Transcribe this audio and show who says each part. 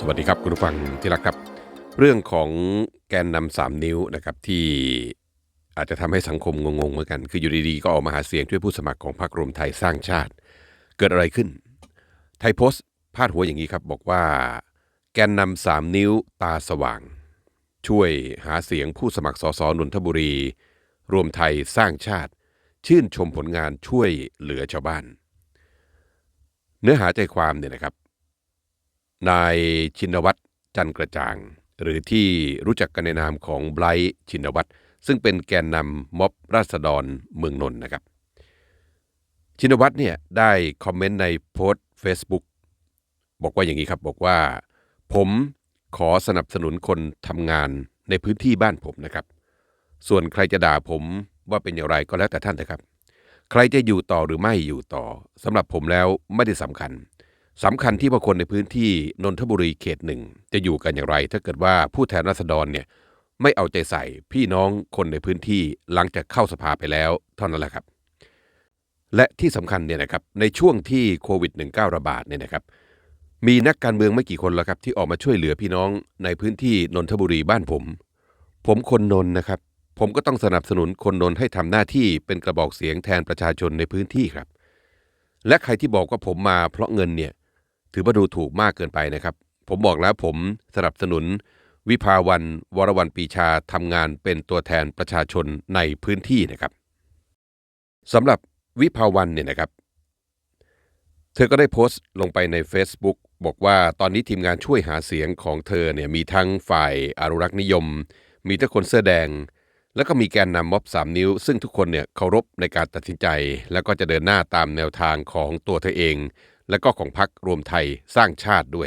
Speaker 1: สวัสดีครับคุณผู้ฟังที่รักครับ เรื่องของแกนนำสามนิ้วนะครับที่อาจจะทำให้สังคมงงๆเหมือนกัน คืออยู่ดีๆ ก็ออกมาหาเสียงช่วยผู้สมัครของพรรครวมไทยสร้างชาติ เกิดอะไรขึ้น ไทยโพสต์พาดหัวอย่างนี้ครับ บอกว่า แกนนำสามนิ้วตาสว่าง ช่วยหาเสียงผู้สมัครสสนนทบุรี รวมไทยสร้างชาติ ชื่นชมผลงานช่วยเหลือชาวบ้าน เนื้อหาใจความเนี่ยนะครับ นายชินวัตรจันกระจ่าง หรือที่รู้จักกันในนามของไบรท์ชินวัตรซึ่งเป็นแกนนำม็อบราษฎรเมืองนนท์นะครับ ชินวัตรเนี่ยได้คอมเมนต์ในโพสต์ Facebook บอกว่าอย่างนี้ครับบอกว่า ผมขอสนับสนุนคนทำงานในพื้นที่บ้านผมนะครับ ส่วนใครจะด่าผมว่าเป็นอย่างไรก็แล้วแต่ท่านนะครับ ใครจะอยู่ต่อหรือไม่อยู่ต่อสำหรับผมแล้วไม่ได้สำคัญ สำคัญที่ว่าคนในพื้นที่นนทบุรีเขตหนึ่งจะอยู่กันอย่างไร ถ้าเกิดว่าผู้แทนราษฎรเนี่ยไม่เอาใจใส่พี่น้องคนในพื้นที่หลังจากเข้าสภาไปแล้วเท่านั้นแหละครับ และที่สำคัญเนี่ยนะครับในช่วงที่โควิด -19 ระบาดเนี่ยนะครับมีนักการเมืองไม่กี่คนแล้วครับที่ออกมาช่วยเหลือพี่น้องในพื้นที่นนทบุรีบ้านผม ผมคนนนท์นะครับ ผมก็ต้องสนับสนุนคนนนท์ให้ทำหน้าที่เป็นกระบอกเสียงแทนประชาชนในพื้นที่ครับ และใครที่บอกว่าผมมาเพราะเงินเนี่ย ถือว่าดูถูกมากเกินไปนะครับ ผมบอกแล้วผมสนับสนุน วิภาวันวรวันปีชาทำงานเป็นตัวแทนประชาชนในพื้นที่นะครับสำหรับวิภาวันเนี่ยนะครับ เธอก็ได้โพสต์ลงไปใน Facebook บอกว่าตอนนี้ทีมงานช่วยหาเสียงของเธอเนี่ยมีทั้งฝ่ายอนุรักษ์นิยม มีทั้งคนเสื้อแดง แล้วก็มีแกนนำม็อบสามนิ้ว ซึ่งทุกคนเนี่ยเคารพในการตัดสินใจ แล้วก็จะเดินหน้าตามแนวทางของตัวเธอเอง และก็ของพักรวมไทยสร้างชาติด้วย